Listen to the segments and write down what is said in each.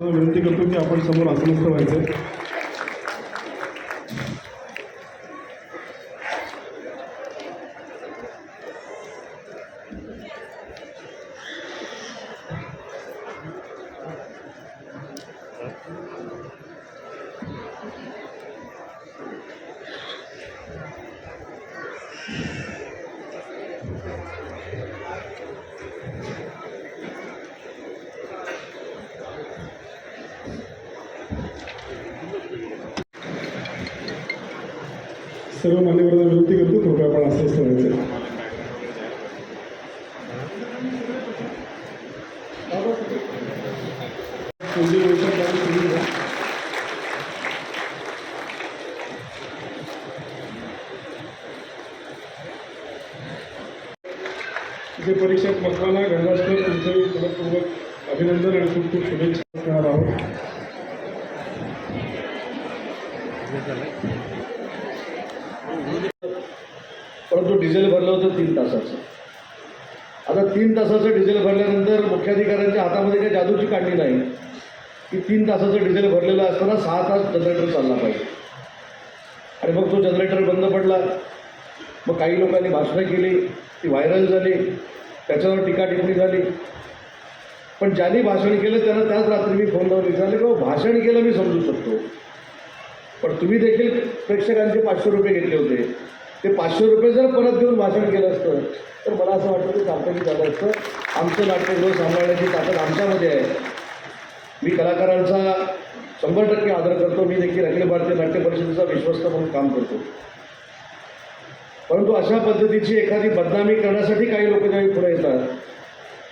विनंती करतो की आपण समोर आसनस्थ व्हायचं. सर्व मान्यवरांना विनंती करतो कृपया आपण असंच व्हायचं कोणती गोष्ट आपण सुरू करा. जे परीक्षेत महत्वाला घडवासकर तुमचे मनपूर्वक अभिनंदन आणि खूप खूप शुभेच्छा करणार आहोत परंतु डिझेल भरलं होतं तीन तासाचं. आता तीन तासाचं डिझेल भरल्यानंतर मुख्याधिकाऱ्यांच्या हातामध्ये काही जादूची काढली नाही. की तीन तासाचं डिझेल भरलेलं असताना सहा तास जनरेटर चालला पाहिजे. आणि मग तो जनरेटर बंद पडला. मग काही लोकांनी भाषणं केली ती व्हायरल झाली त्याच्यावर टीका टिप्पणी झाली. पण ज्याने भाषण केलं त्यांना त्याच रात्री मी फोन लावून विचारले की भाषण केलं मी समजू शकतो. पण तुम्ही देखील प्रेक्षकांचे पाचशे रुपये घेतले होते. ते पाचशे रुपये जर परत देऊन भाषण केलं असतं तर मला असं वाटतं की सार्थकी झालं असतं. आमचं नाट्यगृह सांभाळण्याची ताकद आमच्यामध्ये आहे. मी कलाकारांचा शंभर टक्के आदर करतो. मी देखील अखिल भारतीय नाट्य परिषदेचा विश्वस्त म्हणून काम करतो. परंतु अशा पद्धतीची एखादी बदनामी करण्यासाठी काही लोक ज्यावेळी पुढे येतात.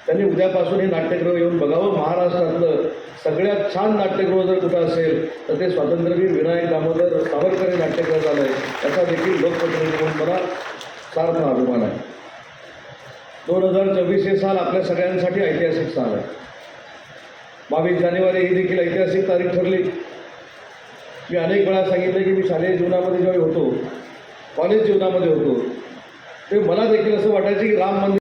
त्यांनी उद्यापासून हे नाट्यगृह येऊन बघावं. महाराष्ट्रातलं सगळ्यात छान नाट्यगृह जर कुठं असेल तर ते स्वातंत्र्यवीर विनायक दामोदर सावरकर हे नाट्यगृह झालं आहे त्याचा देखील लोकप्रतिनिधी म्हणून मला सार्थ अभिमान आहे. दोन हजार चोवीस हे साल आपल्या सगळ्यांसाठी ऐतिहासिक साल आहे. बावीस जानेवारी ही देखील ऐतिहासिक तारीख ठरली. मी अनेक वेळा सांगितलं की मी शालेय जीवनामध्ये जेव्हा होतो कॉलेज जीवनामध्ये होतो ते मला देखील असं वाटायचं की राम मंदिर